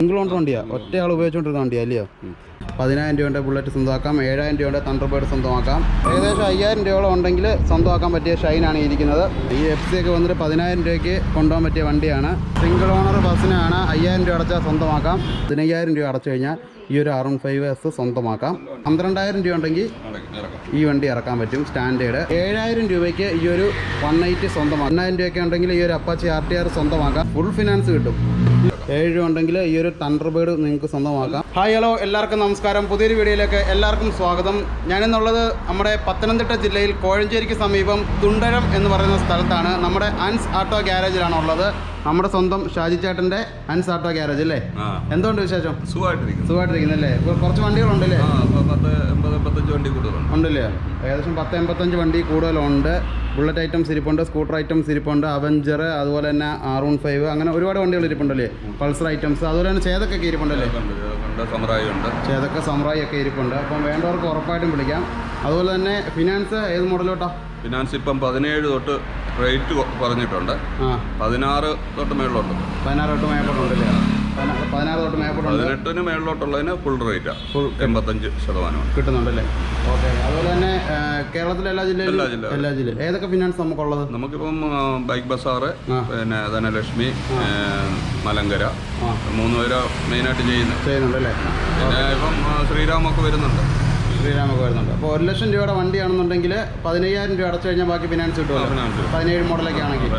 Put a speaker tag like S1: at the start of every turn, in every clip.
S1: Single owner വണ്ടിയാ. ഒറ്റ ആൾ ഉപയോഗിച്ചുകൊണ്ടിരുന്ന വണ്ടിയാ അല്ലയോ? പതിനായിരം രൂപയുടെ ബുള്ളറ്റ് സ്വന്തമാക്കാം ഏഴായിരം രൂപയുടെ തണ്ടർബേർഡ് സ്വന്തമാക്കാം. ഏകദേശം അയ്യായിരം രൂപയോളം ഉണ്ടെങ്കിൽ സ്വന്തമാക്കാൻ പറ്റിയ ഷൈനാണ് ആണ് ഇരിക്കുന്നത്. ഈ എഫ് സി ഒക്കെ വന്നിട്ട് പതിനായിരം രൂപയ്ക്ക് കൊണ്ടുപോകാൻ പറ്റിയ വണ്ടിയാണ്. സിംഗിൾ ഓണർ ബസ്സിനാണ് അയ്യായിരം രൂപ അടച്ചാൽ സ്വന്തമാക്കാം. പതിനയ്യായിരം രൂപ അടച്ചു കഴിഞ്ഞാൽ ഈ ഒരു ആർ വൺ ഫൈവ് എസ് സ്വന്തമാക്കാം. പന്ത്രണ്ടായിരം രൂപ ഉണ്ടെങ്കിൽ ഈ വണ്ടി ഇറക്കാൻ പറ്റും സ്റ്റാൻഡേർഡ്. ഏഴായിരം രൂപയ്ക്ക് ഈ ഒരു വൺ എയ്റ്റ് സ്വന്തമാക്കാം. എണ്ണായിരം രൂപയൊക്കെ ഉണ്ടെങ്കിൽ ഈ ഒരു അപ്പാച്ചി ആർ ടി ആർ സ്വന്തമാക്കാം. ഫുൾ ഫിനാൻസ് കിട്ടും. ഏഴ് ഉണ്ടെങ്കിൽ ഈ ഒരു തണ്ടർ ബേഡ് നിങ്ങൾക്ക് സ്വന്തമാക്കാം. ഹായ് ഹലോ എല്ലാവർക്കും നമസ്കാരം. പുതിയൊരു വീഡിയോയിലേക്ക് എല്ലാവർക്കും സ്വാഗതം. ഞാനിന്നുള്ളത് നമ്മുടെ പത്തനംതിട്ട ജില്ലയിൽ കോഴഞ്ചേരിക്ക് സമീപം തുണ്ടരം എന്ന് പറയുന്ന സ്ഥലത്താണ്. നമ്മുടെ അൻസ് ആട്ടോ ഗ്യാരേജിലാണ് ഉള്ളത് നമ്മുടെ സ്വന്തം ഷാജി ചേട്ടന്റെ അൻസ് ആട്ടോ ഗ്യാരേജ് അല്ലേ? എന്തുകൊണ്ട് വിശേഷം?
S2: സുഖമായിട്ടിരിക്കുന്നു.
S1: സുഖമായിട്ടിരിക്കുന്നല്ലേ? അല്ലേ കുറച്ച് വണ്ടികളുണ്ടല്ലേ
S2: അല്ലേ? വണ്ടി കൂടുതലുണ്ട്.
S1: ഉണ്ടല്ലേ? ഏകദേശം പത്ത് എൺപത്തഞ്ച് വണ്ടി കൂടുതലുണ്ട്. ബുള്ളറ്റ് ഐറ്റംസ് ഇരിപ്പുണ്ട് സ്കൂട്ടർ ഐറ്റംസ് ഇരിപ്പുണ്ട് അവഞ്ചർ അതുപോലെ തന്നെ ആർ വൺ ഫൈവ് അങ്ങനെ ഒരുപാട് വണ്ടികൾ ഇരിപ്പുണ്ടല്ലേ? പൾസർ ഐറ്റംസ് അതുപോലെ തന്നെ ചേതക്കൊക്കെ ഇരിപ്പുണ്ടല്ലേ?
S2: ഉണ്ട്, സമുറായി ഉണ്ട്.
S1: ചേതക്ക സമറായി ഒക്കെ ഇരിപ്പുണ്ട്. അപ്പം വേണ്ടവർക്ക് ഉറപ്പായിട്ടും വിളിക്കാം. അതുപോലെ തന്നെ ഫിനാൻസ് ഏത് മോഡലോട്ടാ
S2: ഫിനാൻസ് ഇപ്പം പതിനേഴ് തൊട്ട് റേറ്റ്
S1: പറഞ്ഞിട്ടുണ്ട്
S2: പതിനാറ് തൊട്ട് മേളിലുണ്ട്.
S1: പതിനാറ് തൊട്ട് മേപ്പോട്ടുണ്ടല്ലേ പതിനാറ് പതിനാറ് തൊട്ട് മേപ്പോട്ടുണ്ട്
S2: പതിനെട്ടിന് മേളിലോട്ടുള്ളതിന് ഫുൾ റേറ്റാണ്
S1: ഫുൾ
S2: എൺപത്തഞ്ച് ശതമാനമാണ്.
S1: കിട്ടുന്നുണ്ടല്ലേ? ഓക്കെ. അതുപോലെ തന്നെ കേരളത്തിലെ എല്ലാ ജില്ലയിലും
S2: എല്ലാ ജില്ലയിലും.
S1: ഏതൊക്കെ ഫിനാൻസ് നമുക്കുള്ളത്?
S2: നമുക്കിപ്പം ബൈക്ക് ബസാറ് പിന്നെ ധനലക്ഷ്മി മലങ്കര മൂന്ന് പേര് മെയിനായിട്ട് ചെയ്യുന്നുണ്ട്
S1: ചെയ്യുന്നുണ്ടല്ലേ?
S2: പിന്നെ ഇപ്പം ശ്രീരാമൊക്കെ വരുന്നുണ്ട്.
S1: ശ്രീരാമൊക്കെ വരുന്നുണ്ട്. അപ്പോൾ ഒരു ലക്ഷം രൂപയുടെ വണ്ടിയാണെന്നുണ്ടെങ്കിൽ പതിനയ്യായിരം രൂപ അടച്ചു കഴിഞ്ഞാൽ ബാക്കി ഫിനാൻസ് കിട്ടുമല്ലോ. പതിനേഴ് മോഡലൊക്കെ ആണെങ്കിൽ.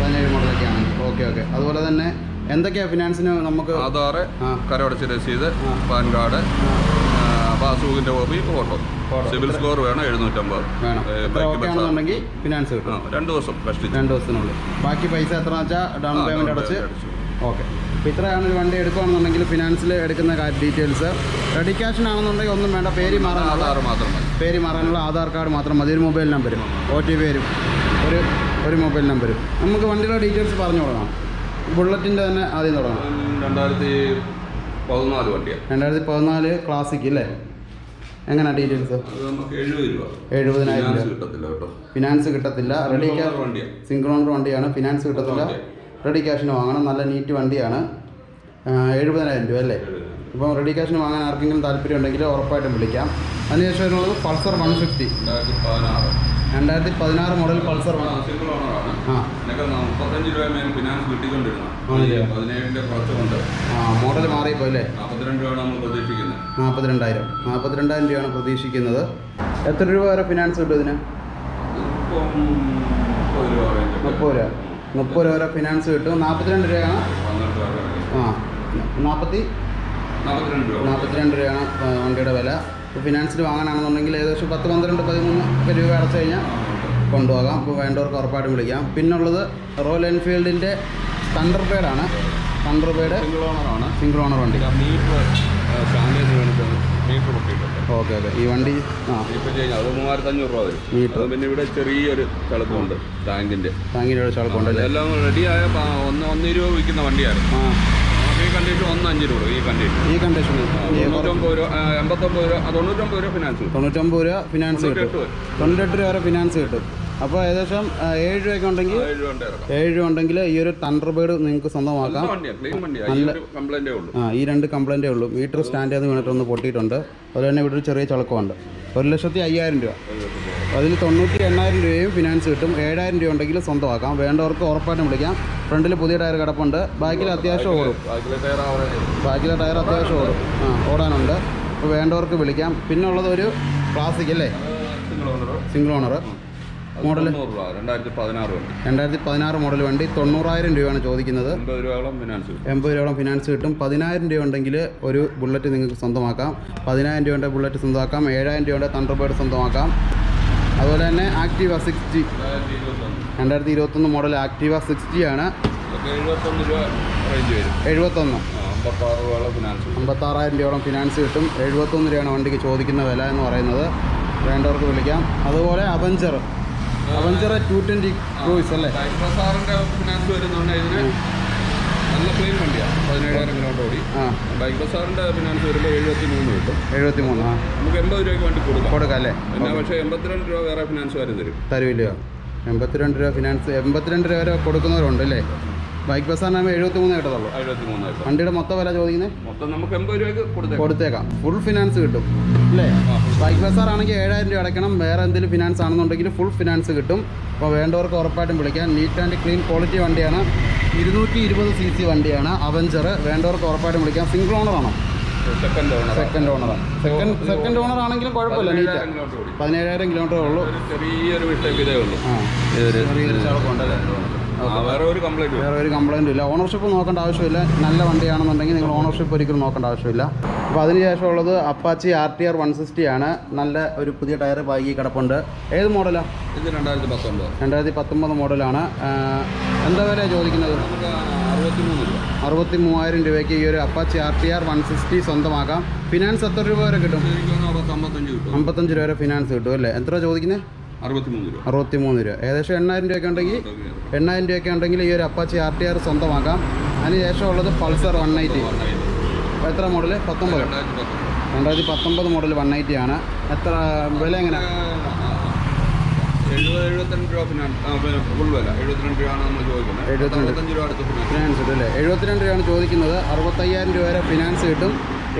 S2: പതിനേഴ്.
S1: മോഡലൊക്കെ ആണെങ്കിൽ ഓക്കെ ഓക്കെ. അതുപോലെ തന്നെ എന്തൊക്കെയാണ് ഫിനാൻസിന് നമുക്ക് ആധാർ.
S2: കരമടച്ച രസീത്. പാൻ കാർഡ് പാസ്ബുക്കിന്റെ കോപ്പി ഫോട്ടോ. സിവിൽ സ്കോർ വേണം എഴുന്നൂറ്റമ്പത്.
S1: വേണം.
S2: ഏ,
S1: എത്ര
S2: ബൈക്ക്
S1: ഓക്കെ
S2: ബസാർ.
S1: ആണെന്നുണ്ടെങ്കിൽ ഫിനാൻസ് കിട്ടും.
S2: രണ്ട് ദിവസം ഫസ്റ്റ്
S1: രണ്ട് ദിവസത്തിനുള്ളിൽ. ബാക്കി പൈസ എത്ര വെച്ചാൽ ഡൗൺ
S2: പേയ്മെന്റ്
S1: അടച്ച്. ഓക്കെ. അപ്പോൾ ഇത്രയാണ് ഒരു വണ്ടി എടുക്കുകയാണെന്നുണ്ടെങ്കിൽ ഫിനാൻസിൽ എടുക്കുന്ന ഡീറ്റെയിൽസ് റെഡി ക്യാഷിനാണെന്നുണ്ടെങ്കിൽ ഒന്നും വേണ്ട പേര് മാറാൻ
S2: ആധാർ മാത്രം മതി.
S1: പേര് മാറാനുള്ള ആധാർ കാർഡ് മാത്രം മതി. ഒരു മൊബൈൽ നമ്പരും. ഒ ടി പി വരും. ഒരു ഒരു മൊബൈൽ നമ്പരും. നമുക്ക് വണ്ടിയുടെ ഡീറ്റെയിൽസ് പറഞ്ഞു തുടങ്ങാം ബുള്ളറ്റിന്റെ തന്നെ ആദ്യം തുടങ്ങാം
S2: രണ്ടായിരത്തി പതിനാല് വണ്ടിയാണ്.
S1: രണ്ടായിരത്തി പതിനാല് ക്ലാസിക് അല്ലേ എങ്ങനെയാണ് ഡീറ്റെയിൽസ് എഴുപതിനായിരം
S2: ഫിനാൻസ്
S1: രൂപ.
S2: കിട്ടത്തില്ല
S1: ഫിനാൻസ് കിട്ടത്തില്ല. റെഡി ക്യാഷ്
S2: owner വണ്ടിയാണ്
S1: സിംഗിൾ ഓണർ വണ്ടിയാണ്. ഫിനാൻസ് കിട്ടത്തില്ല. റെഡി ക്യാഷിന് വാങ്ങണം. നല്ല നീറ്റ് വണ്ടിയാണ്. എഴുപതിനായിരം രൂപ അല്ലേ? ഇപ്പം റെഡി ക്യാഷിന് വാങ്ങാൻ ആർക്കെങ്കിലും താല്പര്യം ഉണ്ടെങ്കിൽ ഉറപ്പായിട്ടും വിളിക്കാം. അതിനുശേഷം വരുന്നത് പൾസർ വൺ ഫിഫ്റ്റി
S2: രണ്ടായിരത്തി പതിനാറ്
S1: മോഡൽ പൾസർ വൺ
S2: സിംഗിൾ ഓണറാണ്
S1: ആ.
S2: എനിക്ക് മുപ്പത്തഞ്ച് രൂപ ഫിനാൻസ് കിട്ടിക്കൊണ്ടിരുന്നു.
S1: ആണല്ലേ?
S2: പതിനേഴിന്റെ കുറച്ചുകൊണ്ട്.
S1: ആ മോഡൽ മാറിയപ്പോൾ അല്ലേ?
S2: നാൽപ്പത്തിരണ്ട് രൂപയാണ് നമ്മൾ പ്രതീക്ഷിക്കുന്നത്.
S1: നാൽപ്പത്തിരണ്ടായിരം നാൽപ്പത്തിരണ്ടായിരം രൂപയാണ് പ്രതീക്ഷിക്കുന്നത്. എത്ര രൂപ വരെ ഫിനാൻസ് കിട്ടും ഇതിന്?
S2: മുപ്പത് രൂപ
S1: മുപ്പത് രൂപ. വരെ ഫിനാൻസ് കിട്ടും. നാൽപ്പത്തിരണ്ട് രൂപയാണ്. ആ. നാൽപ്പത്തി
S2: നാൽപ്പത്തിരണ്ട് രൂപ.
S1: നാൽപ്പത്തിരണ്ട് രൂപയാണ് വണ്ടിയുടെ വില. ഇപ്പോൾ ഫിനാൻസിൽ വാങ്ങാനാണെന്നുണ്ടെങ്കിൽ ഏകദേശം പത്ത് പന്ത്രണ്ട് പതിമൂന്ന് രൂപ അടച്ചു കഴിഞ്ഞാൽ കൊണ്ടുപോകാം. അപ്പോൾ വേണ്ടവർക്ക് ഉറപ്പായിട്ടും വിളിക്കാം. പിന്നുള്ളത് റോയൽ എൻഫീൽഡിന്റെ തണ്ടർബേഡാണ് തണ്ടർബേഡ്
S2: സിംഗിൾ ഓണറാണ്
S1: സിംഗിൾ ഓണർ വണ്ടി.
S2: Meter
S1: okay okay. ഈ വണ്ടി ആ.
S2: അത് മൂവായിരത്തി അഞ്ഞൂറ് രൂപ വരും.
S1: മീറ്റർ.
S2: പിന്നെ ഇവിടെ ചെറിയൊരു ചളുപ്പമുണ്ട് ടാങ്കിന്റെ.
S1: ടാങ്കിന്റെ ചളക്കമുണ്ട്
S2: എല്ലാം റെഡിയായ ഒന്ന് ഒന്ന് രൂപ വിൽക്കുന്ന വണ്ടിയായിരുന്നു.
S1: ആ.
S2: ഈ കണ്ടീഷൻ ഒന്ന് അഞ്ച് രൂപ ഈ കണ്ടീഷൻ
S1: ഈ കണ്ടീഷൻ
S2: തൊണ്ണൂറ്റൊമ്പത് രൂപ എൺപത്തൊമ്പത് രൂപ തൊണ്ണൂറ്റൊമ്പത് രൂപ ഫിനാൻസ് കിട്ടും.
S1: തൊണ്ണൂറ്റൊമ്പത് രൂപ ഫിനാൻസ് കിട്ടും.
S2: തൊണ്ണൂറ്റെട്ട്
S1: രൂപ വരെ ഫിനാൻസ് കിട്ടും. അപ്പോൾ ഏകദേശം ഏഴ് രൂപയൊക്കെ ഉണ്ടെങ്കിൽ
S2: ഏഴ് രൂപ
S1: ഉണ്ടെങ്കിൽ ഈ ഒരു തണ്ടർബേഡ് നിങ്ങൾക്ക് സ്വന്തമാക്കാം. ആ ഈ രണ്ട് കംപ്ലൈന്റേ ഉള്ളൂ. മീറ്റർ സ്റ്റാൻഡ് ചെയ്ത് വീണിട്ടൊന്ന് പൊട്ടിയിട്ടുണ്ട്. അതുപോലെ തന്നെ ഇവിടെ ഒരു ചെറിയ ചളക്കമുണ്ട്. ഒരു ലക്ഷത്തി അയ്യായിരം രൂപ. അതിൽ തൊണ്ണൂറ്റി എണ്ണായിരം രൂപയും ഫിനാൻസ് കിട്ടും. ഏഴായിരം രൂപ ഉണ്ടെങ്കിൽ സ്വന്തമാക്കാം. വേണ്ടവർക്ക് ഉറപ്പായിട്ടും വിളിക്കാം. ഫ്രണ്ടിൽ പുതിയ ടയർ കിടപ്പുണ്ട്. ബാക്കിൽ അത്യാവശ്യം ഓടും.
S2: ബാക്കിലെ ടയർ
S1: അത്യാവശ്യം ഓടും. ആ ഓടാനുണ്ട്. അപ്പോൾ വേണ്ടവർക്ക് വിളിക്കാം. പിന്നെ ഉള്ളത് ഒരു ക്ലാസിക് അല്ലേ?
S2: Single owner
S1: single owner model
S2: രണ്ടായിരത്തി പതിനാറ് വണ്ടി.
S1: രണ്ടായിരത്തി പതിനാറ് മോഡൽ വണ്ടി. തൊണ്ണൂറായിരം രൂപയാണ് ചോദിക്കുന്നത്.
S2: എൺപത് രൂപയോളം ഫിനാൻസ് കിട്ടും.
S1: എൺപത് രൂപയോളം ഫിനാൻസ് കിട്ടും. പതിനായിരം രൂപ ഉണ്ടെങ്കിൽ ഒരു ബുള്ളറ്റ് നിങ്ങൾക്ക് സ്വന്തമാക്കാം. പതിനായിരം രൂപയുടെ ബുള്ളറ്റ് സ്വന്തമാക്കാം. ഏഴായിരം രൂപയുടെ തണ്ടർബേർഡ് സ്വന്തമാക്കാം. അതുപോലെ തന്നെ ആക്റ്റീവ സിക്സ് ജി
S2: രണ്ടായിരത്തി ഇരുപത്തൊന്ന്
S1: മോഡൽ ആക്റ്റീവ സിക്സ് ജി ആണ്
S2: എഴുപത്തൊന്ന് രൂപ റേഞ്ച് വരും.
S1: അമ്പത്താറായിരം രൂപയോളം ഫിനാൻസ് കിട്ടും. എഴുപത്തൊന്ന് രൂപയാണ് വണ്ടിക്ക് ചോദിക്കുന്ന വില എന്ന് പറയുന്നത്. വേണ്ടവർക്ക് വിളിക്കാം. അതുപോലെ Avenger Avenger two twenty Cruise അല്ലേ?
S2: സാറിന്റെ ഫിനാൻസ് വരുന്നുണ്ട് ഇതിന് നല്ല ക്ലീൻ വണ്ടിയാണ് പതിനേഴായിരം കിലോമീറ്റർ ഓടി.
S1: ആ.
S2: ബൈക്ക് ബസാറിന്റെ ഫിനാൻസ് വരുമ്പോൾ എഴുപത്തി മൂന്ന് കിട്ടും.
S1: എഴുപത്തി മൂന്ന്
S2: നമുക്ക് എൺപത് രൂപയ്ക്ക് വണ്ടി കൊടുക്കാം.
S1: കൊടുക്കാം അല്ലേ?
S2: പിന്നെ പക്ഷേ എൺപത്തിരണ്ട് രൂപ വേറെ ഫിനാൻസ് കാര്യം തരും.
S1: തരുമില്ലയോ എൺപത്തിരണ്ട് രൂപ ഫിനാൻസ് എൺപത്തിരണ്ട് രൂപ വരെ കൊടുക്കുന്നവരുണ്ട് അല്ലേ? ബൈക്ക് ബസ്സാകുമ്പോൾ എഴുപത്തി മൂന്ന്
S2: എഴുപത്തി മൂന്നായിരം
S1: വണ്ടിയുടെ മൊത്തം വില ചോദിക്കുന്നത്?
S2: മൊത്തം നമുക്ക് എൺപത് രൂപയ്ക്ക് കൊടുത്തേക്കാം.
S1: ഫുൾ ഫിനാൻസ് കിട്ടും. അല്ലേ? ബൈക്ക് ബസ് ആണെങ്കിൽ ഏഴായിരം രൂപ അടയ്ക്കണം. വേറെ എന്തെങ്കിലും ഫിനാൻസ് ആണെന്നുണ്ടെങ്കിൽ ഫുൾ ഫിനാൻസ് കിട്ടും. അപ്പോൾ വേണ്ടവർക്ക് ഉറപ്പായിട്ടും വിളിക്കാം. നീറ്റ് ആൻഡ് ക്ലീൻ ക്വാളിറ്റി വണ്ടിയാണ്. ഇരുന്നൂറ്റി ഇരുപത് സി സി വണ്ടിയാണ്. അവഞ്ചർ വേണ്ടവർക്ക് ഉറപ്പായിട്ടും വിളിക്കാം. സിംഗിൾ ഓണറാണോ
S2: സെക്കൻഡ് ഓണർ
S1: സെക്കൻഡ് ഓണറാണ് സെക്കൻഡ് സെക്കൻഡ് ഓണർ ആണെങ്കിലും കുഴപ്പമില്ല നീറ്റ്
S2: പതിനേഴായിരം
S1: കിലോമീറ്ററേ ഉള്ളൂ.
S2: ചെറിയൊരു വിട്ടേ ഇതേ ഉള്ളൂ.
S1: ആ.
S2: ഇതൊരു
S1: ചെറിയൊരു ചളക്കമുണ്ടല്ലേ
S2: ആ, വേറെ ഒരു കംപ്ലൈന്റ്
S1: വേറെ ഒരു കംപ്ലൈന്റും ഇല്ല. ഓണർഷിപ്പ് നോക്കേണ്ട ആവശ്യമില്ല. നല്ല വണ്ടിയാണെന്നുണ്ടെങ്കിൽ നിങ്ങൾ ഓണർഷിപ്പ് ഒരിക്കലും നോക്കേണ്ട ആവശ്യമില്ല. അപ്പോൾ അതിനുശേഷം ഉള്ളത് Apache R T R one sixty ആണ്. നല്ല ഒരു പുതിയ ടയർ ബാഗി കിടപ്പുണ്ട്. ഏത് മോഡലാണ്
S2: ഇത് രണ്ടായിരത്തി പത്തൊമ്പത്.
S1: രണ്ടായിരത്തി പത്തൊമ്പത് മോഡലാണ്. എന്താ വില ചോദിക്കുന്നത്?
S2: അറുപത്തി
S1: മൂവായിരം രൂപയ്ക്ക് ഈ ഒരു Apache R T R one sixty സ്വന്തമാക്കാം. ഫിനാൻസ് എത്ര രൂപ വരെ കിട്ടും?
S2: അമ്പത്തഞ്ച്
S1: രൂപ വരെ ഫിനാൻസ് കിട്ടും അല്ലേ? എത്ര ചോദിക്കുന്നത്?
S2: അറുപത്തി മൂന്ന് രൂപ.
S1: ഏകദേശം എണ്ണായിരം രൂപയൊക്കെ ഉണ്ടെങ്കിൽ എണ്ണായിരം രൂപയൊക്കെ ഉണ്ടെങ്കിൽ ഈ ഒരു അപ്പാച്ചി ആർ ടി ആർ സ്വന്തമാക്കാം. അതിന് ശേഷം ഉള്ളത് പൾസർ വൺ എയ്റ്റി എത്ര മോഡൽ പത്തൊമ്പത്.
S2: രണ്ടായിരത്തി പത്തൊമ്പത്
S1: മോഡൽ വൺ നയന്റി ആണ്. എത്ര വില എങ്ങനെ
S2: ഫിനാൻസ്
S1: കിട്ടും അല്ലേ? എഴുപത്തിരണ്ട് രൂപയാണ് ചോദിക്കുന്നത്. അറുപത്തയ്യായിരം രൂപ വരെ ഫിനാൻസ് കിട്ടും.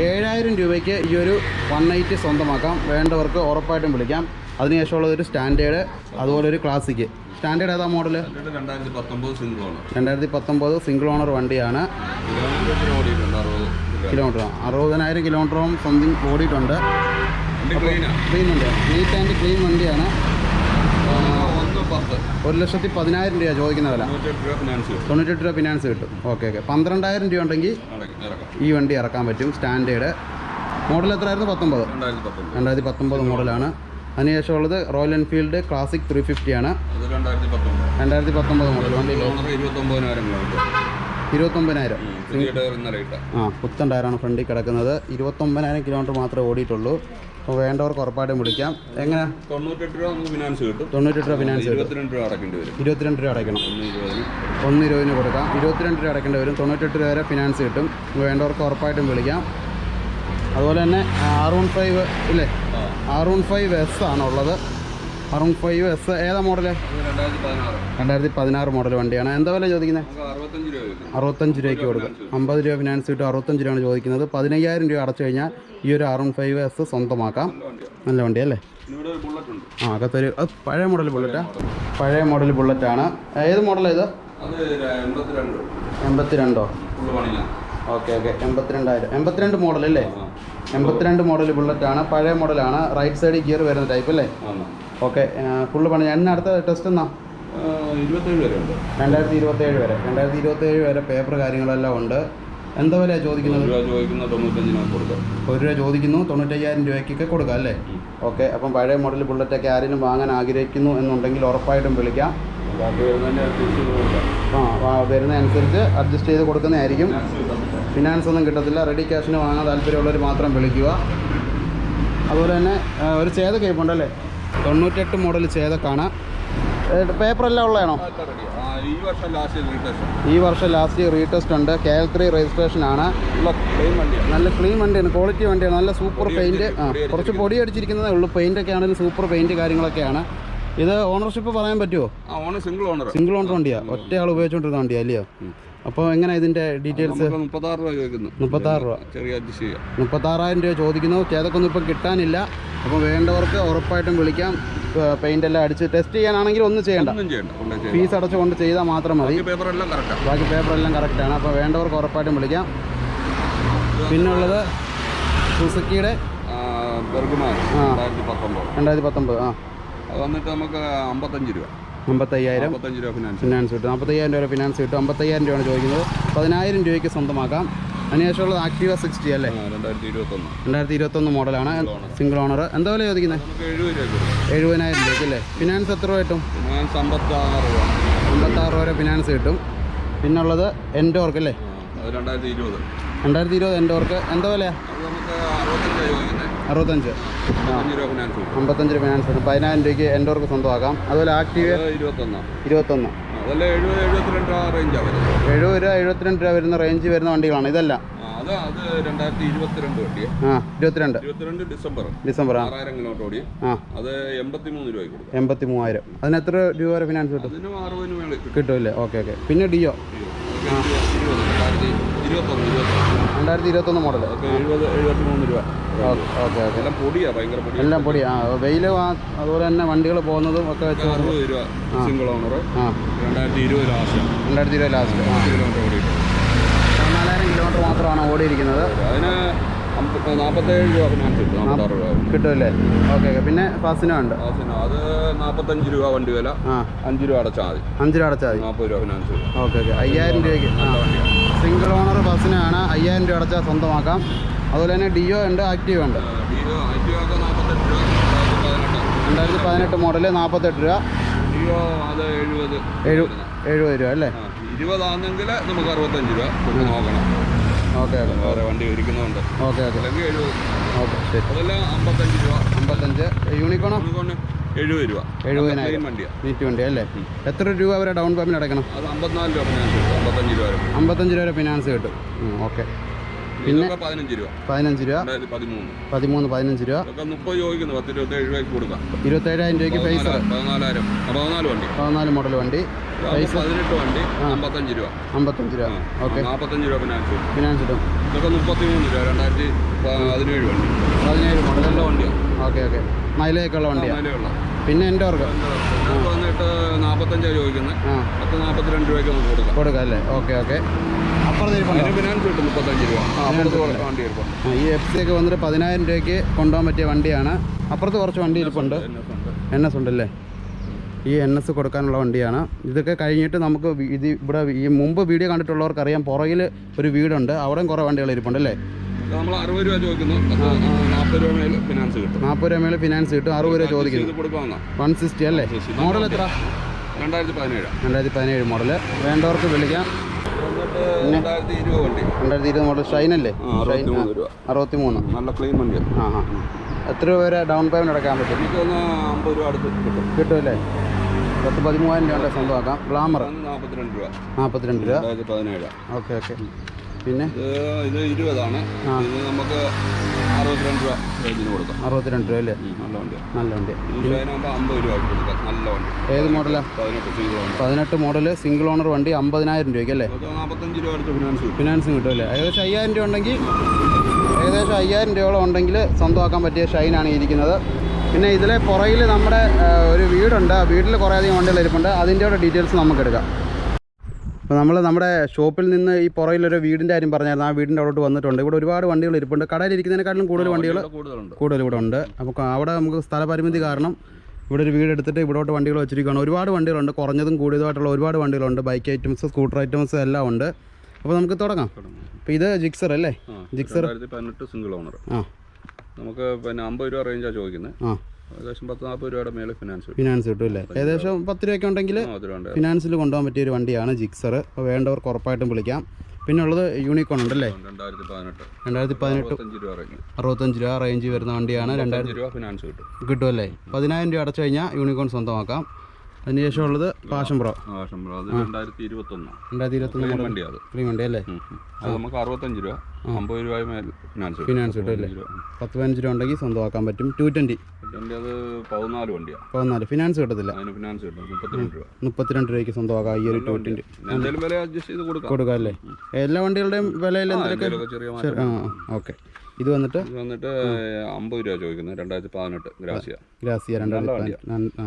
S1: ഏഴായിരം രൂപയ്ക്ക് ഈ ഒരു വൺ നൈറ്റ് സ്വന്തമാക്കാം. വേണ്ടവർക്ക് ഉറപ്പായിട്ടും വിളിക്കാം. അതിനുശേഷമുള്ളത് ഒരു സ്റ്റാൻഡേർഡ് അതുപോലെ ഒരു ക്ലാസിക്. സ്റ്റാൻഡേർഡ് ഏതാ മോഡൽ
S2: രണ്ടായിരത്തി പത്തൊമ്പത് സിംഗിൾ ഓണർ.
S1: വണ്ടിയാണ്.
S2: കിലോമീറ്റർ
S1: അറുപതിനായിരം കിലോമീറ്ററും സംതിങ് ഓടിയിട്ടുണ്ട്. ക്ലീൻ വണ്ടിയാണ് നീറ്റ് ആൻഡ് ക്ലീൻ വണ്ടിയാണ്. ഒരു ലക്ഷത്തി പതിനായിരം രൂപ ചോദിക്കുന്ന വില. തൊണ്ണൂറ്റെട്ട് രൂപ ഫിനാൻസ് കിട്ടും. Okay okay. പന്ത്രണ്ടായിരം രൂപ ഉണ്ടെങ്കിൽ ഈ വണ്ടി ഇറക്കാൻ പറ്റും. സ്റ്റാൻഡേർഡ്. മോഡൽ എത്രയായിരുന്നു? പത്തൊമ്പത്.
S2: രണ്ടായിരത്തി പത്തൊമ്പത്
S1: രണ്ടായിരത്തി മോഡലാണ് അതിനുശേഷമുള്ളത് റോയൽ എൻഫീൽഡ് ക്ലാസിക് ത്രീ
S2: ഫിഫ്റ്റിയാണ് രണ്ടായിരത്തി പത്തൊമ്പത്.
S1: മോഡൽ
S2: ഇരുപത്തൊമ്പതിനായിരം.
S1: ആ പുത്തൻ ടയറാണ് ഫ്രണ്ടിൽ കിടക്കുന്നത്. ഇരുപത്തൊമ്പതിനായിരം കിലോമീറ്റർ മാത്രമേ ഓടിയിട്ടുള്ളൂ. അപ്പോൾ വേണ്ടവർക്ക് ഉറപ്പായിട്ടും വിളിക്കാം. എങ്ങനെ?
S2: തൊണ്ണൂറ്റെട്ട് രൂപ ഫിനാൻസ് കിട്ടും.
S1: തൊണ്ണൂറ്റെട്ട് രൂപ ഫിനാൻസ്
S2: ഇരുപത്തിരണ്ട് രൂപ അടക്കേണ്ടി വരും.
S1: ഇരുപത്തിരണ്ട് രൂപ അടയ്ക്കണം.
S2: ഒന്ന് ഇരുപതിന്.
S1: കൊടുക്കാം. ഇരുപത്തിരണ്ട് രൂപ അടക്കേണ്ടി വരും. തൊണ്ണൂറ്റെട്ട് രൂപ വരെ ഫിനാൻസ് കിട്ടും. വേണ്ടവർക്ക് ഉറപ്പായിട്ടും വിളിക്കാം. അതുപോലെ തന്നെ ആർ വൺ ഫൈവ് ഇല്ലേ? വൺ ഫൈവ് എസ് ആണുള്ളത്. അറുൺ ഫൈവ് എസ് ഏതാ
S2: മോഡൽ? രണ്ടായിരത്തി പതിനാറ്
S1: മോഡൽ വണ്ടിയാണ്. എന്താ വില ചോദിക്കുന്നത്
S2: അറുപത്തഞ്ച്
S1: രൂപയ്ക്ക് കൊടുക്കും. അമ്പത് രൂപ ഫിനാൻസ് കിട്ടും അറുപത്തഞ്ച് രൂപയാണ് ചോദിക്കുന്നത്. പതിനയ്യായിരം രൂപ അടച്ചു കഴിഞ്ഞാൽ ഈ ഒരു വൺ ഫൈവ് എസ് സ്വന്തമാക്കാം.
S2: നല്ല
S1: വണ്ടി അല്ലേ? ആ അകത്തൊരു പഴയ മോഡൽ ബുള്ളറ്റാ? പഴയ മോഡൽ ബുള്ളറ്റാണ്. ഏത് മോഡലാണ് ഇത്?
S2: എൺപത്തിരണ്ട്?
S1: Okay okay. എൺപത്തിരണ്ടായിരം. എൺപത്തിരണ്ട് മോഡൽ അല്ലേ എൺപത്തിരണ്ട് മോഡൽ ബുള്ളറ്റ് ആണ്. പഴയ മോഡലാണ് റൈറ്റ് സൈഡിൽ ഗിയർ വരുന്ന ടൈപ്പ് അല്ലേ? ഓക്കെ ഫുള്ള് പണി. എണ്ണ അടുത്ത ടെസ്റ്റ് എന്നാ?
S2: ഇരുപത്തേഴ് വരെ ഉണ്ട്.
S1: രണ്ടായിരത്തി ഇരുപത്തേഴ് വരെ. രണ്ടായിരത്തി ഇരുപത്തേഴ് വരെ പേപ്പർ കാര്യങ്ങളെല്ലാം ഉണ്ട്. എന്താ വിലയാണ് ചോദിക്കുന്നത്? ഒരു രൂപ ചോദിക്കുന്നു. തൊണ്ണൂറ്റയ്യായിരം രൂപയ്ക്കൊക്കെ കൊടുക്കാം അല്ലേ? ഓക്കെ അപ്പം പഴയ മോഡൽ ബുള്ളറ്റൊക്കെ ആരെങ്കിലും വാങ്ങാൻ ആഗ്രഹിക്കുന്നു എന്നുണ്ടെങ്കിൽ ഉറപ്പായിട്ടും വിളിക്കാം. ആ വരുന്നതനുസരിച്ച് അഡ്ജസ്റ്റ് ചെയ്ത് കൊടുക്കുന്നതായിരിക്കും.
S2: ഫിനാൻസ്
S1: ഒന്നും കിട്ടത്തില്ല. റെഡി ക്യാഷിന് വാങ്ങാൻ താല്പര്യമുള്ളവർ മാത്രം വിളിക്കുക. അതുപോലെ തന്നെ ഒരു ചേത കേപ്പുണ്ടല്ലേ തൊണ്ണൂറ്റെട്ട് മോഡൽ ചേതക്കാണ് പേപ്പറെല്ലാം ഉള്ളതാണോ?
S2: ഈ വർഷം ലാസ്റ്റ് റീടെസ്റ്റ്
S1: ഉണ്ട്. കെ എൽ ത്രീ രജിസ്ട്രേഷൻ ആണ് നല്ല ക്ലീൻ വണ്ടിയാണ്. ക്വാളിറ്റി വണ്ടിയാണ്. നല്ല സൂപ്പർ
S2: പെയിന്റ്
S1: ആ കുറച്ച് പൊടി അടിച്ചിരിക്കുന്നതേ ഉള്ളൂ. പെയിന്റൊക്കെ ആണെങ്കിലും സൂപ്പർ പെയിന്റ് കാര്യങ്ങളൊക്കെയാണ്. ഇത് ഓണർഷിപ്പ് പറയാൻ പറ്റുമോ
S2: സിംഗിൾ ഓണർ
S1: സിംഗിൾ ഓണർ വണ്ടിയാണ് ഒറ്റയാൾ ഉപയോഗിച്ചുകൊണ്ടിരുന്ന വണ്ടിയാണ് അല്ലയോ? അപ്പോൾ എങ്ങനെ ഇതിന്റെ ഡീറ്റെയിൽസ്
S2: മുപ്പത്താറ് രൂപ ചോദിക്കുന്നു.
S1: മുപ്പത്താറ് രൂപ.
S2: ചെറിയ അഡ്ജസ്റ്റ് ചെയ്യാം.
S1: മുപ്പത്താറായിരം രൂപ ചോദിക്കുന്നു. ചേതക്കൊന്നും ഇപ്പം കിട്ടാനില്ല. അപ്പോൾ വേണ്ടവർക്ക് ഉറപ്പായിട്ടും വിളിക്കാം. പെയിന്റ് എല്ലാം അടിച്ച് ടെസ്റ്റ് ചെയ്യാനാണെങ്കിൽ ഒന്നും ചെയ്യണ്ട. ഫീസ് അടച്ചുകൊണ്ട് ചെയ്താൽ മാത്രം മതി.
S2: ബാക്കി പേപ്പർ എല്ലാം
S1: ബാക്കി പേപ്പറെല്ലാം കറക്റ്റാണ് അപ്പോൾ വേണ്ടവർക്ക് ഉറപ്പായിട്ടും വിളിക്കാം. പിന്നുള്ളത് സുസക്കിയുടെ
S2: രണ്ടായിരത്തി പത്തൊമ്പത്
S1: ആ.
S2: അത് വന്നിട്ട് നമുക്ക് അമ്പത്തഞ്ച് രൂപ.
S1: അമ്പത്തയ്യായിരം
S2: ഫിനാൻസ്
S1: കിട്ടും. നാൽപ്പത്തയ്യായിരം രൂപ ഫിനാൻസ് കിട്ടും. അമ്പത്തയ്യായിരം രൂപയാണ് ചോദിക്കുന്നത് പതിനായിരം രൂപയ്ക്ക് സ്വന്തമാക്കാം. അതിനുശേഷമുള്ളത് ആക്ടിവ സിക്സ്റ്റി അല്ലേ?
S2: രണ്ടായിരത്തി ഇരുപത്തൊന്ന്.
S1: രണ്ടായിരത്തി ഇരുപത്തൊന്ന് മോഡലാണ്. സിംഗിൾ ഓണർ എന്താ വില ചോദിക്കുന്നത്? എഴുപതിനായിരം രൂപയ്ക്ക് അല്ലേ? ഫിനാൻസ് എത്ര രൂപ കിട്ടും?
S2: ഫിനാൻസ് അമ്പത്താറ് രൂപ.
S1: വരെ ഫിനാൻസ് കിട്ടും. പിന്നുള്ളത് എൻഡോർക്ക് അല്ലേ?
S2: രണ്ടായിരത്തി ഇരുപത്.
S1: രണ്ടായിരത്തി ഇരുപത് എൻഡോർക്ക് എന്താ വിലയാണ്
S2: അറുപത്തഞ്ച് അമ്പത്തഞ്ച് രൂപ ഫിനാൻസ് കിട്ടും
S1: പതിനായിരം രൂപയ്ക്ക് എന്റെ എൻഡോർക്ക് സ്വന്തമാക്കാം അതുപോലെ ആക്റ്റീവ് ഇരുപത്തൊന്ന്
S2: എഴുപത് രൂപ
S1: എഴുപത്തിരണ്ട് രൂപ വരുന്ന റേഞ്ച് വരുന്ന വണ്ടികളാണ് ഇതല്ല
S2: ഡിസംബർ എൺപത്തി
S1: മൂവായിരം അതിന് എത്ര രൂപ വരെ ഫിനാൻസ് കിട്ടും കിട്ടുമല്ലേ ഓക്കെ ഓക്കെ പിന്നെ ഡിയോ
S2: ഇരുപത്തൊന്ന് ഇരുപത്തൊന്ന്.
S1: രണ്ടായിരത്തി ഇരുപത്തൊന്ന് മോഡൽ
S2: അതൊക്കെ എഴുപത് എഴുപത്തി മൂന്ന് രൂപ.
S1: Okay okay. ഓക്കെ
S2: എല്ലാം പൊടിയാ ഭയങ്കര പൊടി
S1: എല്ലാം പൊടി ആ വെയിൽ അതുപോലെ തന്നെ വണ്ടികൾ പോകുന്നതും ഒക്കെ വെച്ച്
S2: അറുപത് രൂപ സിംഗിൾ ഓണർ
S1: ആ.
S2: രണ്ടായിരത്തി ഇരുപത് ലാസ്റ്റ്
S1: രണ്ടായിരത്തി ഇരുപത് ലാസ്റ്റ്
S2: കിലോമീറ്റർ ഓടിയിട്ട്
S1: പതിനാലായിരം കിലോമീറ്റർ മാത്രമാണ് ഓടിയിരിക്കുന്നത്.
S2: അതിന് നാൽപ്പത്തേഴ് രൂപ ഫിനാൻസ് കിട്ടും നാൽപ്പത്താറ് രൂപ
S1: കിട്ടുമല്ലേ ഓക്കെ ഓക്കെ. പിന്നെ ഫാസിനോ ഉണ്ട്.
S2: ഫാസിനോ അത് നാൽപ്പത്തഞ്ച് രൂപ വണ്ടി വില. അഞ്ച് രൂപ അടച്ചാൽ മതി.
S1: അഞ്ച് രൂപ അടച്ചാൽ മതി.
S2: നാൽപ്പത് രൂപ ഫിനാൻസ്
S1: ഓക്കെ ഓക്കെ. അയ്യായിരം രൂപയ്ക്ക്. ആ.
S2: വണ്ടിയാണ്
S1: സിംഗിൾ ഓണർ ബസ്സിനാണ് അയ്യായിരം രൂപ അടച്ചാൽ സ്വന്തമാക്കാം. അതുപോലെ തന്നെ ഡിയോ ഉണ്ട് ആക്റ്റീവ് ഉണ്ട്.
S2: രണ്ടായിരത്തി പതിനെട്ട്.
S1: മോഡൽ നാൽപ്പത്തെട്ട് രൂപ.
S2: ഡിയോ അത് എഴുപത്.
S1: എഴു എഴുപത് രൂപ അല്ലേ?
S2: ഇരുപതാണെങ്കിൽ നമുക്ക് അറുപത്തഞ്ച് രൂപ നോക്കണം.
S1: Okay okay.
S2: വേറെ വണ്ടി ഒരുക്കുന്നുണ്ട്
S1: ഓക്കെ ഓക്കെ.
S2: അല്ലെങ്കിൽ എഴുപത്.
S1: ഓക്കെ ശരി.
S2: അതെല്ലാം അമ്പത്തഞ്ച് രൂപ.
S1: അമ്പത്തഞ്ച്. യൂണിക്കോണോ?
S2: അതുകൊണ്ട് എഴുപത് രൂപ.
S1: എഴുപതിനായിരം. നീറ്റ് വണ്ടി അല്ലേ? എത്ര രൂപ വരെ ഡൗൺ പേയ്മെന്റ് അടയ്ക്കണം?
S2: അത് അമ്പത്തിനാല് രൂപ ഫിനാൻസ് കിട്ടും. അമ്പത്തഞ്ച് രൂപ വരെ.
S1: അമ്പത്തഞ്ച് രൂപ വരെ ഫിനാൻസ് കിട്ടും. ഓക്കെ
S2: പിന്നെ പതിനഞ്ച് രൂപ.
S1: പതിനഞ്ച് രൂപ.
S2: പതിമൂന്ന്.
S1: പതിമൂന്ന് പതിനഞ്ച് രൂപ.
S2: മുപ്പത് ചോദിക്കുന്നു. പത്ത് ഇരുപത്തേഴ് രൂപയ്ക്ക് കൊടുക്കാം.
S1: ഇരുപത്തേഴായിരം രൂപയ്ക്ക് പൈസ.
S2: പതിനാലായിരം. പതിനാല് വണ്ടി.
S1: പതിനാല് മോഡൽ വണ്ടി.
S2: ഇതാകുമ്പോൾ പതിനെട്ട് വണ്ടി അമ്പത്തഞ്ച് രൂപ.
S1: അമ്പത്തഞ്ച് രൂപ. ഓക്കെ
S2: നാൽപ്പത്തഞ്ച് രൂപ ഫിനാൻസ്
S1: ഫിനാൻസ് കിട്ടും.
S2: ഇതൊക്കെ മുപ്പത്തിമൂന്ന് രൂപ രണ്ടായിരത്തി പതിനേഴ് വണ്ടി.
S1: പതിനേഴ് വണ്ടി.
S2: നല്ല വണ്ടിയാണ്
S1: ഓക്കെ ഓക്കെ. മൈലേക്കുള്ള വണ്ടിയാണ് പിന്നെ എന്റെ ഓർക്ക്
S2: വന്നിട്ട് നാൽപ്പത്തഞ്ചാണ് ചോദിക്കുന്നത്
S1: ആ.
S2: പത്ത് നാൽപ്പത്തിരണ്ട് രൂപയ്ക്ക് നമുക്ക് കൊടുക്കാം.
S1: കൊടുക്കാം അല്ലേ? Okay okay. ഈ എഫ് സി ഒക്കെ വന്നിട്ട് പതിനായിരം രൂപയ്ക്ക് കൊണ്ടുപോകാൻ പറ്റിയ വണ്ടിയാണ്. അപ്പുറത്ത് കുറച്ച് വണ്ടി ഇരിപ്പുണ്ട്. എൻ എസ് ഉണ്ടല്ലേ? ഈ എൻ എസ് കൊടുക്കാനുള്ള വണ്ടിയാണ്. ഇതൊക്കെ കഴിഞ്ഞിട്ട് നമുക്ക് ഇത് ഇവിടെ ഈ മുമ്പ് വീഡിയോ കണ്ടിട്ടുള്ളവർക്ക് അറിയാം പുറകിൽ ഒരു വീടുണ്ട്. അവിടെയും കുറേ വണ്ടികൾ ഇരിപ്പുണ്ട് അല്ലേ?
S2: നമ്മൾ അറുപത് രൂപ ചോദിക്കുന്നു. നാൽപ്പത് രൂപ ഫിനാൻസ് കിട്ടും.
S1: നാൽപ്പത് രൂപ മേലെ ഫിനാൻസ് കിട്ടും. അറുപത് രൂപ ചോദിക്കുന്നു. വൺ സിക്സ്റ്റി അല്ലേ? മോഡൽ എത്ര
S2: രണ്ടായിരത്തി പതിനേഴ്
S1: രണ്ടായിരത്തി പതിനേഴ് മോഡൽ വേണ്ടവർക്ക് വിളിക്കാം.
S2: രണ്ടായിരത്തി ഇരുപത്
S1: മോഡൽ ഷൈൻ അല്ലേ?
S2: അറുപത്തി മൂന്ന് നല്ല ക്ലീൻ വണ്ടിയാണ്
S1: ആ ആ എത്ര രൂപ വരെ ഡൗൺ പേയ്മെന്റ് അടക്കാൻ പറ്റും?
S2: കിട്ടും.
S1: കിട്ടുമല്ലേ പത്ത് പതിമൂവായിരം രൂപ സ്വന്തമാക്കാം. ഗ്ലാമർ
S2: നാൽപ്പത്തിരണ്ട് രൂപ.
S1: നാൽപ്പത്തിരണ്ട് രൂപ.
S2: പതിനേഴ്.
S1: Okay okay. പിന്നെ?
S2: ഇത് ഇരുപതാണ്. ഇത് നമുക്ക് അറുപത്തിരണ്ട് രൂപ റേഞ്ചിന് കൊടുക്കാം.
S1: അറുപത്തിരണ്ട് രൂപ അല്ലേ?
S2: നല്ല
S1: വണ്ടി.
S2: അമ്പത് രൂപ കൊടുക്കാം. നല്ല വണ്ടി.
S1: ഏത് മോഡലാണ്
S2: പതിനെട്ട്
S1: മോഡൽ മോഡൽ സിംഗിൾ ഓണർ വണ്ടി അമ്പതിനായിരം രൂപയ്ക്ക് അല്ലേ?
S2: നാൽപ്പത്തഞ്ച് രൂപ അടുത്ത് ഫിനാൻസ് കിട്ടും.
S1: ഫിനാൻസും കിട്ടും അല്ലേ? ഏകദേശം അയ്യായിരം രൂപ ഉണ്ടെങ്കിൽ ഏകദേശം അയ്യായിരം രൂപയോളം ഉണ്ടെങ്കിൽ സ്വന്തമാക്കാൻ പറ്റിയ ഷൈനാണ് ഇരിക്കുന്നത്. പിന്നെ ഇതിലെ പുറകിൽ നമ്മുടെ ഒരു വീടുണ്ട്. ആ വീട്ടിൽ കുറേ അധികം വണ്ടികൾ ഇരിപ്പുണ്ട്. അതിന്റെ കൂടെ ഡീറ്റെയിൽസ് നമുക്ക് എടുക്കാം. അപ്പോൾ നമ്മൾ നമ്മുടെ ഷോപ്പിൽ നിന്ന് ഈ പുറയിലൊരു വീടിന്റെ കാര്യം പറഞ്ഞായിരുന്നു. ആ വീടിന്റെ അവിടോട്ട് വന്നിട്ടുണ്ട്. ഇവിടെ ഒരുപാട് വണ്ടികൾ ഇരിപ്പുണ്ട്. കടയിൽ ഇരിക്കുന്നതിനെക്കാട്ടിലും കൂടുതൽ വണ്ടികൾ കൂടുതൽ ഇവിടെ ഉണ്ട്. അപ്പോൾ അവിടെ നമുക്ക് സ്ഥലപരിമിതി കാരണം ഇവിടെ ഒരു വീട് എടുത്തിട്ട് ഇവിടോട്ട് വണ്ടികൾ വെച്ചിരിക്കുകയാണ്. ഒരുപാട് വണ്ടികളുണ്ട്. കുറഞ്ഞതും കൂടിയതുമായിട്ടുള്ള ഒരുപാട് വണ്ടികളുണ്ട്. ബൈക്ക് ഐറ്റംസ് സ്കൂട്ടർ ഐറ്റംസ് എല്ലാം ഉണ്ട്. അപ്പോൾ നമുക്ക് തുടങ്ങാം. അപ്പോൾ ഇത് ജിക്സർ അല്ലേ? ജിക്സർ.
S2: Single owner.
S1: ആ.
S2: നമുക്ക് പിന്നെ അമ്പത് രൂപ റേഞ്ചാ ചോദിക്കുന്നത് ഏകദേശം പത്ത് നാൽപ്പത് രൂപയുടെ മേലെ ഫിനാൻസ് കിട്ടും.
S1: ഫിനാൻസ് കിട്ടും അല്ലേ? ഏകദേശം പത്ത് രൂപയ്ക്ക് ഉണ്ടെങ്കിൽ ഫിനാൻസിൽ കൊണ്ടുപോകാൻ പറ്റിയ ഒരു വണ്ടിയാണ് ജിക്സർ അപ്പോൾ വേണ്ടവർക്ക് ഉറപ്പായിട്ടും വിളിക്കാം. പിന്നെ ഉള്ളത് യൂണിക്കോൺ ഉണ്ടല്ലേ
S2: രണ്ടായിരത്തി പതിനെട്ട് അറുപത്തഞ്ച് രൂപ റേഞ്ച്
S1: വരുന്ന വണ്ടിയാണ്. രണ്ടായിരത്തി
S2: രൂപ ഫിനാൻസ് കിട്ടും.
S1: കിട്ടും അല്ലേ? പതിനായിരം രൂപ അടച്ചു കഴിഞ്ഞാൽ യൂണിക്കോൺ സ്വന്തമാക്കാം. അതിനുശേഷം ഉള്ളത് പാഷൻ പ്രോ.
S2: Passion pro. അത് രണ്ടായിരത്തി ഇരുപത്തൊന്ന്
S1: രണ്ടായിരത്തി ഇരുപത്തൊന്ന് മോഡൽ
S2: വണ്ടി അത്.
S1: ഫ്രീ വണ്ടി അല്ലേ.
S2: അത് നമുക്ക് അറുപത്തഞ്ച് രൂപ. അമ്പത് രൂപ ഫിനാൻസ് കിട്ടും.
S1: ഫിനാൻസ് കിട്ടും അല്ലേ?
S2: രൂപ.
S1: പത്ത് പതിനഞ്ച് രൂപ ഉണ്ടെങ്കിൽ സ്വന്തമാക്കാൻ പറ്റും. ടു
S2: ട്വന്റി അത് പതിനാല് വണ്ടിയാണ്
S1: പതിനാല്. ഫിനാൻസ് കിട്ടത്തില്ല.
S2: ഫിനാൻസ് കിട്ടും. മുപ്പത്തിരണ്ട് രൂപ.
S1: മുപ്പത്തിരണ്ട് രൂപയ്ക്ക് സ്വന്തമാക്കാം ഈ ഒരു ടു ട്വന്റി
S2: എന്തെങ്കിലും വില അഡ്ജസ്റ്റ് ചെയ്ത് കൊടുക്കാം.
S1: കൊടുക്കാം അല്ലേ? എല്ലാ വണ്ടികളുടെയും വിലയിൽ എന്തെങ്കിലുമൊക്കെ
S2: ചെറിയ
S1: ആ ഓക്കെ. ഇത് വന്നിട്ട്?
S2: ഇത് വന്നിട്ട് അമ്പത് രൂപ ചോദിക്കുന്നത് രണ്ടായിരത്തി പതിനെട്ട് ഗ്രാസിയ
S1: ഗ്രാസിയ രണ്ടായിരത്തി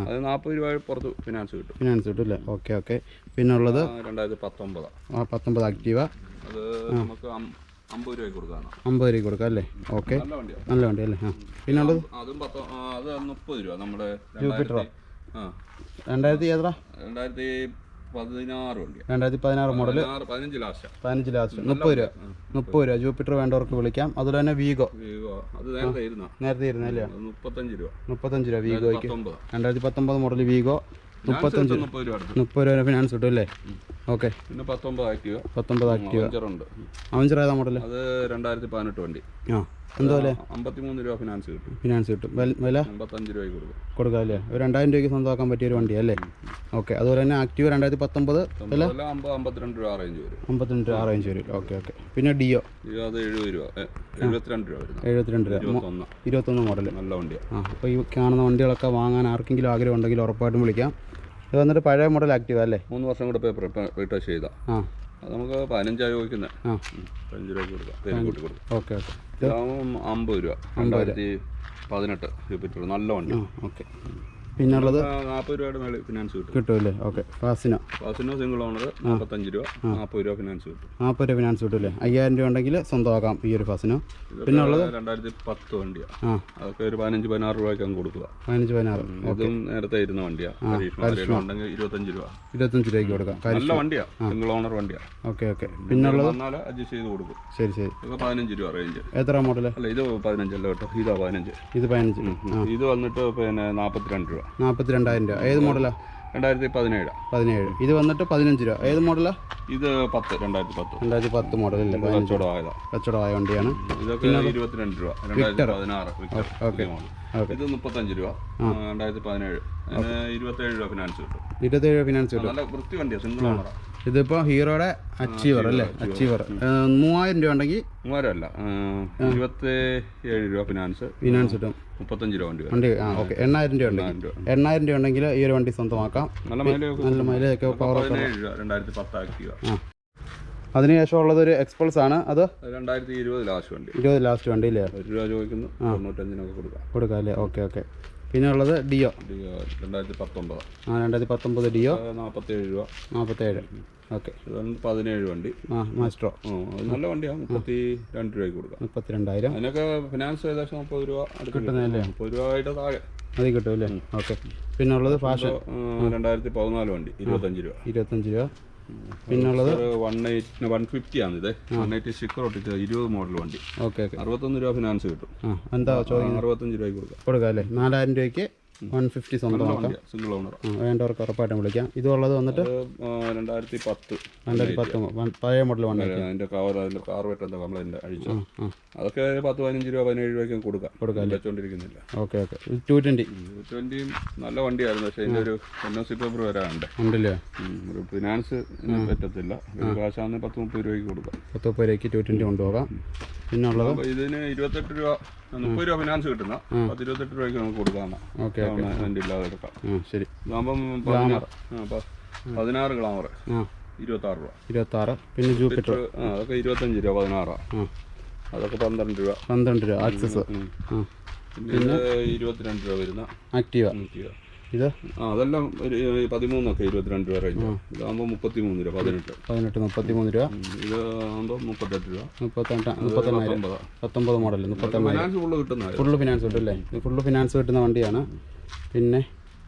S2: അത് നാൽപ്പത് രൂപ പുറത്ത് ഫിനാൻസ് കിട്ടും.
S1: ഫിനാൻസ് കിട്ടും അല്ലേ ഓക്കെ ഓക്കെ പിന്നെ ഉള്ളത്
S2: രണ്ടായിരത്തി പത്തൊമ്പതാണ്
S1: ആ പത്തൊമ്പത് ആക്റ്റീവ
S2: അത് നമുക്ക് അമ്പത് രൂപയ്ക്ക് കൊടുക്കാണ്
S1: അമ്പത് രൂപ കൊടുക്കാം അല്ലേ? ഓക്കെ
S2: നല്ല
S1: വണ്ടി അല്ലേ? ആ. പിന്നെ ഉള്ളത്
S2: അതും പത്തോ അത് മുപ്പത് രൂപ നമ്മുടെ ആ.
S1: രണ്ടായിരത്തി ഏതാ?
S2: രണ്ടായിരത്തി പതിനാറ്
S1: രണ്ടായിരത്തി പതിനാറ് മോഡൽ
S2: പതിനഞ്ച്
S1: ലാസ്റ്റ് മുപ്പത് രൂപ. മുപ്പത്. രൂപ. ജൂപ്പിറ്റർ വേണ്ടവർക്ക് വിളിക്കാം. അതുപോലെ തന്നെ വീഗോ
S2: അത് നേരത്തെ ഇരുന്ന?
S1: നേരത്തെ ഇരുന്നല്ലേ
S2: മുപ്പത്തഞ്ച് രൂപ.
S1: മുപ്പത്തഞ്ച് രൂപ വീഗോയ്ക്ക് രണ്ടായിരത്തി പത്തൊമ്പത്. മോഡൽ വീഗോ മുപ്പത്തഞ്ച്
S2: മുപ്പത് രൂപ
S1: മുപ്പത് രൂപ ഫിനാൻസ് കിട്ടും അല്ലേ? ഓക്കെ.
S2: പിന്നെ പത്തൊമ്പത് ആക്റ്റീവ്
S1: പത്തൊമ്പത് ആക്റ്റീവ് അവഞ്ചർ ഏതാ മോഡൽ
S2: അത് രണ്ടായിരത്തി പതിനെട്ട് വണ്ടി.
S1: ആ. എന്തോ അല്ലേ?
S2: അമ്പത്തിമൂന്ന് രൂപ ഫിനാൻസ് കിട്ടും.
S1: ഫിനാൻസ് കിട്ടും. വില-
S2: അമ്പത്തഞ്ച് രൂപയ്ക്ക് കൊടുക്കും.
S1: കൊടുക്കാം അല്ലേ? ഒരു രണ്ടായിരം രൂപയ്ക്ക് സ്വന്തമാക്കാൻ പറ്റിയ ഒരു വണ്ടി അല്ലേ? ഓക്കെ. അതുപോലെ തന്നെ ആക്റ്റീവ് രണ്ടായിരത്തി പത്തൊമ്പത് വില
S2: അമ്പത്തിരണ്ട് രൂപ റേഞ്ച് വരും.
S1: അമ്പത്തിരണ്ട് രൂപ റേഞ്ച് വരും. Okay okay. പിന്നെ ഡിയോ
S2: അത് എഴുപത് രൂപ. എഴുപത്തിരണ്ട് രൂപ
S1: എഴുപത്തിരണ്ട് രൂപ.
S2: ഇരുപത്തൊന്ന്.
S1: മോഡൽ
S2: നല്ല വണ്ടിയാണ്
S1: ആ അപ്പോൾ ഈ കാണുന്ന വണ്ടികളൊക്കെ വാങ്ങാൻ ആർക്കെങ്കിലും ആഗ്രഹം ഉണ്ടെങ്കിൽ ഉറപ്പായിട്ടും വിളിക്കാം. ഇത് വന്നിട്ട് പഴയ മോഡൽ ആക്റ്റീവ് അല്ലേ?
S2: മൂന്ന് വർഷം കൂടെ പേപ്പർ റീടച്ച് ചെയ്താൽ
S1: ആ.
S2: നമുക്ക് പതിനഞ്ചായി ചോദിക്കുന്നത് പതിനഞ്ച് രൂപ കൊടുക്കാം. പേര് കൂട്ടി കൊടുക്കാം.
S1: Okay okay.
S2: അമ്പത് രൂപ. രണ്ടായിരത്തി പതിനെട്ട് നല്ല വണ്ടി.
S1: ആ പിന്നുള്ളത്
S2: നാൽപ്പത് രൂപയുടെ മേളിൽ ഫിനാൻസ് കിട്ടും.
S1: കിട്ടുമല്ലേ okay. Fascino?
S2: Fascino single owner നാൽപ്പത്തഞ്ച് രൂപ നാൽപ്പത് രൂപ ഫിനാൻസ് കിട്ടും.
S1: നാൽപ്പത് രൂപ ഫിനാൻസ് കിട്ടുമല്ലേ അയ്യായിരം രൂപ ഉണ്ടെങ്കിൽ സ്വന്തമാക്കാം ഈ ഒരു ഫാസിനോ.
S2: പിന്നുള്ളത്? രണ്ടായിരത്തി പത്ത് വണ്ടിയാണ്
S1: ആ.
S2: അതൊക്കെ ഒരു പതിനഞ്ച് പതിനാറ് രൂപയ്ക്ക് അങ്ങ് കൊടുക്കുക.
S1: പതിനഞ്ച് പതിനാറ്.
S2: അതും നേരത്തെ ഇരുന്ന വണ്ടിയാണ് ഉണ്ടെങ്കിൽ ഇരുപത്തഞ്ച് രൂപ.
S1: ഇരുപത്തഞ്ച് രൂപയ്ക്ക് കൊടുക്കാം.
S2: നല്ല വണ്ടിയാണ് സിംഗിൾ ഓണർ വണ്ടിയാണ്
S1: ഓക്കെ ഓക്കെ. പിന്നുള്ളത്?
S2: അഡ്ജസ്റ്റ് ചെയ്ത് കൊടുക്കും.
S1: ശരി ശരി.
S2: പതിനഞ്ച് രൂപ റേഞ്ച്
S1: എത്ര മോഡൽ
S2: അല്ല ഇത് പതിനഞ്ചല്ല കേട്ടോ. ഇതാ പതിനഞ്ച്.
S1: ഇത് പതിനഞ്ച്.
S2: ഇത് വന്നിട്ട് പിന്നെ നാൽപ്പത്തിരണ്ട് രൂപ.
S1: നാൽപ്പത്തി രണ്ടായിരം രൂപ. ഏത് മോഡലാ?
S2: രണ്ടായിരത്തി പതിനേഴ്.
S1: പതിനേഴ് ഇത് വന്നിട്ട് പതിനഞ്ച് രൂപ. ഏത് മോഡലാ?
S2: ഇത് പത്ത് രണ്ടായിരത്തി പത്ത്
S1: രണ്ടായിരത്തി പത്ത് മോഡൽ
S2: കച്ചവടം
S1: കച്ചവടമായ വണ്ടിയാണ്.
S2: ഇരുപത്തിരണ്ട് രൂപ. രണ്ടായിരത്തി പതിനാറ്
S1: ഓക്കെ
S2: ഇത് മുപ്പത്തഞ്ച് രൂപ. രണ്ടായിരത്തി പതിനേഴ് ഇരുപത്തേഴ് രൂപ ഫിനാൻസ് കിട്ടും.
S1: ഇരുപത്തേഴ് രൂപ ഫിനാൻസ് കിട്ടും
S2: നല്ല വൃത്തി വണ്ടിയാണ് സിംഗിൾ ഓണറാ.
S1: ഇതിപ്പോൾ ഹീറോയുടെ അച്ചീവർ അല്ലേ? അച്ചീവർ മൂവായിരം രൂപ ഉണ്ടെങ്കിൽ
S2: മൂവായിരം അല്ല ഇരുപത്തി ഏഴ് രൂപ ഫിനാൻസ്
S1: ഫിനാൻസ് കിട്ടും.
S2: മുപ്പത്തഞ്ച് രൂപ വണ്ടി വരും.
S1: വണ്ടി ആ ഓക്കെ. എണ്ണായിരം രൂപ ഉണ്ടെങ്കിൽ.
S2: എണ്ണായിരം രൂപ.
S1: ഉണ്ടെങ്കിൽ ഈ ഒരു വണ്ടി സ്വന്തമാക്കാം.
S2: നല്ല മൈലേജ്
S1: നല്ല മൈലേജ് ഒക്കെ പവർ
S2: പതിനേഴ് രൂപ രണ്ടായിരത്തി പത്ത് ആക്റ്റീവ
S1: ആ. അതിനുശേഷം ഉള്ളത് ഒരു എക്സ്പൾസ് ആണ്. അത്
S2: രണ്ടായിരത്തി ഇരുപത് ലാസ്റ്റ് വണ്ടി.
S1: ഇരുപത് ലാസ്റ്റ് വണ്ടി അല്ലേ
S2: ഒരു രൂപ ചോദിക്കുന്നു. തൊണ്ണൂറ്റഞ്ചിനൊക്കെ കൊടുക്കാം.
S1: കൊടുക്കാം അല്ലേ? Okay okay. പിന്നെ ഉള്ളത് ഡിയോ
S2: ഡിയോ രണ്ടായിരത്തി പത്തൊമ്പത്
S1: ആ രണ്ടായിരത്തി പത്തൊമ്പത് ഡിയോ
S2: നാൽപ്പത്തേഴ് രൂപ.
S1: നാൽപ്പത്തേഴ് ഓക്കെ.
S2: പതിനേഴ് വണ്ടി.
S1: ആ മാസ്ട്രോ
S2: നല്ല വണ്ടിയാണ് മുപ്പത്തി രണ്ട് രൂപയ്ക്ക് കൊടുക്കാം.
S1: മുപ്പത്തിരണ്ടായിരം.
S2: അതിനൊക്കെ ഫിനാൻസ് ഏകദേശം മുപ്പത് രൂപ
S1: കിട്ടുന്നതല്ലേ?
S2: മുപ്പത് രൂപയുടെ താഴെ.
S1: അത് കിട്ടും അല്ലേ? ഓക്കെ. പിന്നെ ഉള്ളത് ഫാഷൻ
S2: രണ്ടായിരത്തി പതിനാല് വണ്ടി. ഇരുപത്തഞ്ച് രൂപ.
S1: ഇരുപത്തഞ്ച് രൂപ. പിന്നുള്ളത്?
S2: വൺ എയ്റ്റ് വൺ ഫിഫ്റ്റി ആണ് ഇത് വൺ എയ്റ്റി സ്റ്റിക്കർ ഒട്ടിച്ച് ഇരുപത് മോഡൽ വണ്ടി.
S1: Okay okay.
S2: അറുപത്തൊന്ന് രൂപ ഫിനാൻസ് കിട്ടും.
S1: എന്താ ചോദിക്കുന്നത്?
S2: അറുപത്തഞ്ച് രൂപയ്ക്ക് കൊടുക്കാം.
S1: കൊടുക്കാം അല്ലേ? നാലായിരം രൂപയ്ക്ക് വൺ ഫിഫ്റ്റി സ്വന്തമാക്കാം.
S2: സിംഗിൾ ഓണർ
S1: വേണ്ടവർക്ക് ഉറപ്പായിട്ടും വിളിക്കാം. ഇത് ഉള്ളത് വന്നിട്ട്
S2: രണ്ടായിരത്തി പത്ത്
S1: രണ്ടായിരത്തി പത്ത് പഴയ മോഡൽ വണ്ടി
S2: കവർ അതിന്റെ കാർബേറ്റ് എന്താ കംപ്ലൈന്റ് അഴിച്ചു. അതൊക്കെ പത്ത് പതിനഞ്ച് രൂപ പതിനേഴ് രൂപയ്ക്ക് കൊടുക്കാം. കൊടുക്കാം വെച്ചോണ്ടിരിക്കുന്നില്ല.
S1: Okay okay. ടു
S2: ട്വന്റി നല്ല വണ്ടിയായിരുന്നു പക്ഷേ ഇതിന്റെ ഒരു എൻ ഒ സി പേപ്പർ വരാനുണ്ട്
S1: ഉണ്ടല്ലേ
S2: ഒരു ഫിനാൻസ് പറ്റത്തില്ല. ഒരു കാശാന്ന് പത്ത് മുപ്പത് രൂപയ്ക്ക് കൊടുക്കാം.
S1: പത്ത് മുപ്പത് രൂപയ്ക്ക് ടു ട്വന്റി കൊണ്ടുപോകാം. പിന്നെ ഉള്ളത്
S2: ഇതിന് ഇരുപത്തെട്ട് രൂപ മുപ്പത് രൂപ ഫിനാൻസ് കിട്ടുന്ന പത്ത് ഇരുപത്തെട്ട് രൂപയ്ക്ക് നമുക്ക് കൊടുക്കാം ഇല്ലാതെ എടുക്കാം.
S1: ശരി.
S2: ഇതാകുമ്പം പതിനാറ് ഗ്ലാമർ. ഇരുപത്തി ആറ് രൂപ.
S1: ഇരുപത്താറ് പിന്നെ ജൂപ്പിറ്റർ.
S2: അതൊക്കെ ഇരുപത്തഞ്ച് രൂപ പതിനാറാ അതൊക്കെ പന്ത്രണ്ട് രൂപ.
S1: പന്ത്രണ്ട് രൂപ ആക്സസ്.
S2: പിന്നെ ഇരുപത്തിരണ്ട് രൂപ വരുന്ന
S1: ആക്റ്റീവ.
S2: രൂപ.
S1: ഇത്?
S2: അതെല്ലാം പതിമൂന്നൊക്കെ ഇരുപത്തിരണ്ട് രൂപ റേഞ്ച് ഇതാകുമ്പോൾ മുപ്പത്തി മൂന്ന് രൂപ പതിനെട്ട്.
S1: പതിനെട്ട് മുപ്പത്തി മൂന്ന് രൂപ
S2: ഇതാകുമ്പോൾ മുപ്പത്തെട്ട് രൂപ.
S1: മുപ്പത്തെട്ട് മുപ്പത്തെണ്ണായിരം
S2: പത്തൊമ്പതാ.
S1: മോഡൽ മുപ്പത്തെണ്ണായിരം
S2: ഫുള്ള് കിട്ടുന്ന
S1: ഫുള്ള് ഫിനാൻസ് കിട്ടും അല്ലേ? ഫുള്ള് ഫിനാൻസ് കിട്ടുന്ന വണ്ടിയാണ്. പിന്നെ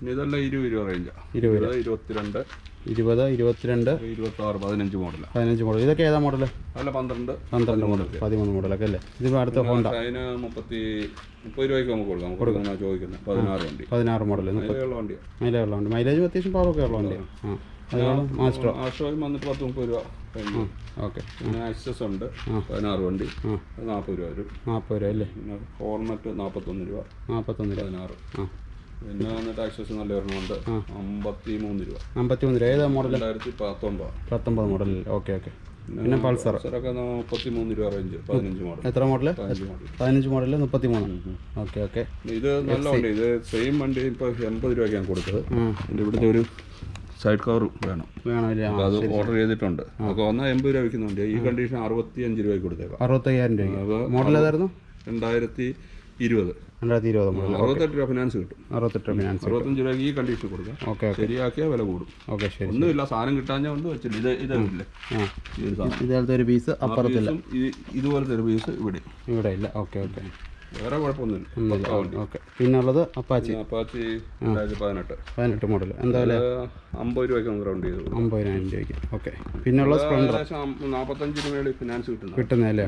S2: ഇതെല്ലാം ഇരുപത് രൂപ റേഞ്ചാ
S1: ഇരുപത്
S2: ഇരുപത് ഇരുപത്തിരണ്ട്
S1: ഇരുപത് ഇരുപത്തിരണ്ട്
S2: ഇരുപത്തി ആറ് പതിനഞ്ച് മോഡലാണ്
S1: പതിനഞ്ച് മോഡൽ ഇതൊക്കെ ഏതാ മോഡൽ
S2: അല്ല പന്ത്രണ്ട്.
S1: പന്ത്രണ്ട് മോഡൽ പതിമൂന്ന് മോഡലൊക്കെ അല്ലേ? ഇത് അടുത്ത ഹോണ്ട
S2: അതിന് മുപ്പത്തി മുപ്പത് രൂപയ്ക്ക് നമുക്ക് കൊടുക്കാം. കൊടുക്കുന്ന ചോദിക്കുന്നത് പതിനാറ് വണ്ടി.
S1: പതിനാറ് മോഡൽ
S2: അതിലുള്ള വണ്ടി
S1: മൈലേജ് ഉള്ള വണ്ടി. മൈലേജും അത്യാവശ്യം പവറൊക്കെ ഉള്ള വണ്ടിയാണ് ആ. അതുകൊണ്ട് മാസ്റ്ററോ
S2: ആശ്രയം വന്നിട്ട് പത്ത് മുപ്പത് രൂപ
S1: ഓക്കെ.
S2: പിന്നെ ആക്സസ് ഉണ്ട്. പതിനാറ് വണ്ടി. നാൽപ്പത് രൂപ വരും.
S1: നാൽപ്പത് രൂപ അല്ലേ?
S2: ഹോർമറ്റ് നാൽപ്പത്തൊന്ന് രൂപ.
S1: നാൽപ്പത്തൊന്ന് രൂപ.
S2: പതിനാറ്.
S1: ആ.
S2: പിന്നെ വന്നിട്ട് ആക്സസ് നല്ല ഒരെണ്ണമുണ്ട് അമ്പത്തി മൂന്ന് രൂപ.
S1: അമ്പത്തിമൂന്ന് രൂപ. ഏതാ മോഡൽ
S2: രണ്ടായിരത്തി പത്തൊമ്പത്
S1: പത്തൊമ്പത് മോഡൽ. Okay okay. പിന്നെ പൾസർ
S2: പൾസറൊക്കെ മുപ്പത്തി മൂന്ന് രൂപ റേഞ്ച് പതിനഞ്ച് മോഡൽ
S1: എത്ര മോഡൽ
S2: പതിനഞ്ച് മോഡൽ
S1: മുപ്പത്തി മൂന്ന് ഓക്കെ ഓക്കെ.
S2: ഇത് നല്ല വണ്ടി ഇത് സെയിം വണ്ടി ഇപ്പോൾ എൺപത് രൂപയ്ക്ക് ഞാൻ കൊടുത്തത് ഇവിടുത്തെ ഒരു സൈഡ് കവർ വേണം. വേണം അത് ഓർഡർ ചെയ്തിട്ടുണ്ട്. അപ്പോൾ വന്നാൽ എൺപത് രൂപ വിൽക്കുന്നുണ്ട് ഈ കണ്ടീഷൻ അറുപത്തി അഞ്ച് രൂപയ്ക്ക് കൊടുത്തേക്കാം.
S1: അറുപത്തയ്യായിരം
S2: രൂപ
S1: മോഡൽ ഏതായിരുന്നു?
S2: രണ്ടായിരത്തി ഇരുപത്.
S1: രണ്ടായിരത്തി ഇരുപത് മോഡൽ
S2: അറുപത്തെട്ട് രൂപ ഫിനാൻസ് കിട്ടും.
S1: അറുപത്തെട്ട് ഫിനാൻസ്
S2: അറുപത്തഞ്ച് രൂപയ്ക്ക് ഈ കണ്ടീഷൻ കൊടുക്കാം.
S1: ഓക്കെ
S2: ശരിയാക്കിയാൽ വില കൂടും.
S1: ഓക്കെ ശരി
S2: ഒന്നുമില്ല സാധനം കിട്ടാഞ്ഞാൽ കൊണ്ട് വെച്ചില്ല. ഇത് ഇതല്ലേ ഈ ഒരു
S1: പീസ് അപ്പുറത്തില്ല.
S2: ഇതുപോലത്തെ ഒരു പീസ് ഇവിടെ.
S1: ഇവിടെ ഇല്ല. Okay okay.
S2: വേറെ കുഴപ്പമൊന്നുമില്ല.
S1: ഓക്കെ. പിന്നെ ഉള്ളത് അപ്പാച്ചി
S2: അപ്പാച്ചി രണ്ടായിരത്തി പതിനെട്ട്.
S1: പതിനെട്ട് മോഡൽ
S2: എന്തായാലും അമ്പത് രൂപയ്ക്ക് നമുക്ക് റൗണ്ട് ചെയ്തു
S1: അമ്പതിനായിരം രൂപയ്ക്ക്. ഓക്കെ. പിന്നുള്ള സ്പ്ലെൻഡർ.
S2: നാൽപ്പത്തഞ്ച് രൂപയുടെ ഫിനാൻസ് കിട്ടുന്നത്
S1: കിട്ടുന്നതല്ലേ?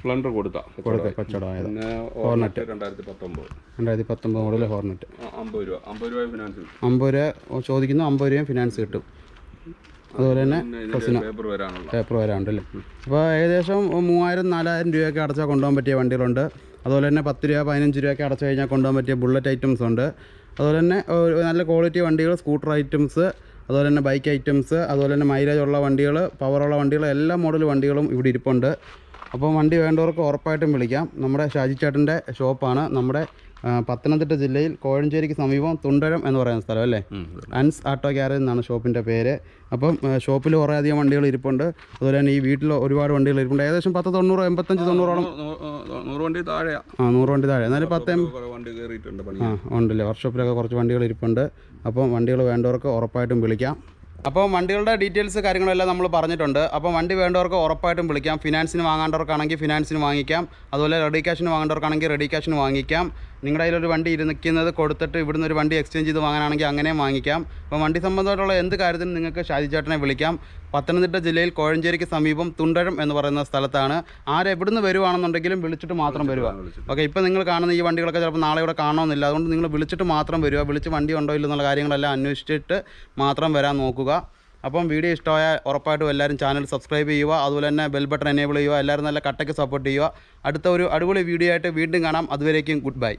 S2: സ്പ്ലെൻഡർ കൊടുത്താ
S1: കൊടുത്ത കച്ചവടമായത്
S2: പിന്നെ ഓർണറ്റ് രണ്ടായിരത്തി പത്തൊമ്പത്.
S1: രണ്ടായിരത്തി പത്തൊമ്പത് മോഡൽ ഹോർണറ്റ്
S2: അമ്പത് രൂപ. അമ്പത് രൂപ ഫിനാൻസ്
S1: അമ്പത് രൂപ ചോദിക്കുന്നു അമ്പത് രൂപയും ഫിനാൻസ് കിട്ടും. അതുപോലെ തന്നെ
S2: പേപ്പർ വരാനുണ്ട്
S1: പേപ്പർ വരാനുണ്ടല്ലേ അപ്പോൾ ഏകദേശം മൂവായിരം നാലായിരം രൂപയൊക്കെ അടച്ചാൽ കൊണ്ടുപോകാൻ പറ്റിയ വണ്ടികളുണ്ട്. അതുപോലെ തന്നെ പത്ത് രൂപ പതിനഞ്ച് രൂപയൊക്കെ അടച്ചു കഴിഞ്ഞാൽ കൊണ്ടുപോകാൻ പറ്റിയ ബുള്ളറ്റ് ഐറ്റംസ് ഉണ്ട്. അതുപോലെ തന്നെ നല്ല ക്വാളിറ്റി വണ്ടികൾ സ്കൂട്ടർ ഐറ്റംസ് അതുപോലെ തന്നെ ബൈക്ക് ഐറ്റംസ് അതുപോലെ തന്നെ മൈലേജ് ഉള്ള വണ്ടികൾ പവറുള്ള വണ്ടികൾ എല്ലാ മോഡൽ വണ്ടികളും ഇവിടെ ഇരിപ്പുണ്ട്. അപ്പോൾ വണ്ടി വേണ്ടവർക്ക് ഉറപ്പായിട്ടും വിളിക്കാം. നമ്മുടെ ഷാജി ചേട്ടന്റെ ഷോപ്പാണ്. നമ്മുടെ പത്തനംതിട്ട ജില്ലയിൽ കോഴഞ്ചേരിക്ക് സമീപം തുണ്ടരം എന്ന് പറയുന്ന സ്ഥലം അല്ലേ? അൻസ് ആട്ടോ ഗ്യാരേജ് എന്നാണ് ഷോപ്പിന്റെ പേര്. അപ്പം ഷോപ്പിൽ കുറേ അധികം വണ്ടികൾ ഇരിപ്പുണ്ട്. അതുപോലെ തന്നെ ഈ വീട്ടിൽ ഒരുപാട് വണ്ടികൾ ഇരിപ്പുണ്ട്. ഏകദേശം പത്ത് തൊണ്ണൂറ് എൺപത്തഞ്ച് തൊണ്ണൂറോളം
S2: നൂറ് വണ്ടി താഴെയാ.
S1: ആ നൂറ് വണ്ടി താഴെ. എന്നാലും പത്ത് ആ ഉണ്ടല്ലേ. വർക്ക്ഷോപ്പിലൊക്കെ കുറച്ച് വണ്ടികൾ ഇരിപ്പുണ്ട്. അപ്പം വണ്ടികൾ വേണ്ടവർക്ക് ഉറപ്പായിട്ടും വിളിക്കാം. അപ്പോൾ വണ്ടികളുടെ ഡീറ്റെയിൽസ് കാര്യങ്ങളെല്ലാം നമ്മൾ പറഞ്ഞിട്ടുണ്ട്. അപ്പോൾ വണ്ടി വേണ്ടവർക്ക് ഉറപ്പായിട്ടും വിളിക്കാം. ഫിനാൻസിന് വാങ്ങേണ്ടവർക്കാണെങ്കിൽ ഫിനാൻസിന് വാങ്ങിക്കാം. അതുപോലെ റെഡി ക്യാഷിന് വാങ്ങേണ്ടവർക്കാണെങ്കിൽ റെഡി ക്യാഷിന് വാങ്ങിക്കാം. നിങ്ങളുടെ കയ്യിലൊരു വണ്ടി ഇരുന്നിക്കുന്നത് കൊടുത്തിട്ട് ഇവിടുന്ന് ഒരു വണ്ടി എക്സ്ചേഞ്ച് ചെയ്ത് വാങ്ങാനാണെങ്കിൽ അങ്ങനെയും വാങ്ങിക്കാം. അപ്പോൾ വണ്ടി സംബന്ധമായിട്ടുള്ള എന്ത് കാര്യത്തിനും നിങ്ങൾക്ക് ഷാജി ചേട്ടനെ വിളിക്കാം. പത്തനംതിട്ട ജില്ലയിൽ കോഴഞ്ചേരിക്ക് സമീപം തുണ്ടഴം എന്ന് പറയുന്ന സ്ഥലത്താണ്. ആരെവിടുന്ന് വരുവാണെന്നുണ്ടെങ്കിലും വിളിച്ചിട്ട് മാത്രം വരിക ഓക്കെ ഇപ്പോൾ നിങ്ങൾ കാണുന്ന ഈ വണ്ടികളൊക്കെ ചിലപ്പോൾ നാളെ ഇവിടെ കാണണമെന്നില്ല. അതുകൊണ്ട് നിങ്ങൾ വിളിച്ചിട്ട് മാത്രം വരിക വിളിച്ച് വണ്ടി ഉണ്ടോ ഇല്ലെന്നുള്ള കാര്യങ്ങളെല്ലാം അന്വേഷിച്ചിട്ട് മാത്രം വരാൻ നോക്കുക. അപ്പം വീഡിയോ ഇഷ്ടമായാൽ ഉറപ്പായിട്ടും എല്ലാവരും ചാനൽ സബ്സ്ക്രൈബ് ചെയ്യുക അതുപോലെ തന്നെ ബെൽ ബട്ടൺ എനേബിൾ ചെയ്യുക എല്ലാവരും നല്ല കട്ടയ്ക്ക് സപ്പോർട്ട് ചെയ്യുക. അടുത്ത ഒരു അടിപൊളി വീഡിയോ ആയിട്ട് വീണ്ടും കാണാം. അതുവരേക്കും ഗുഡ് ബൈ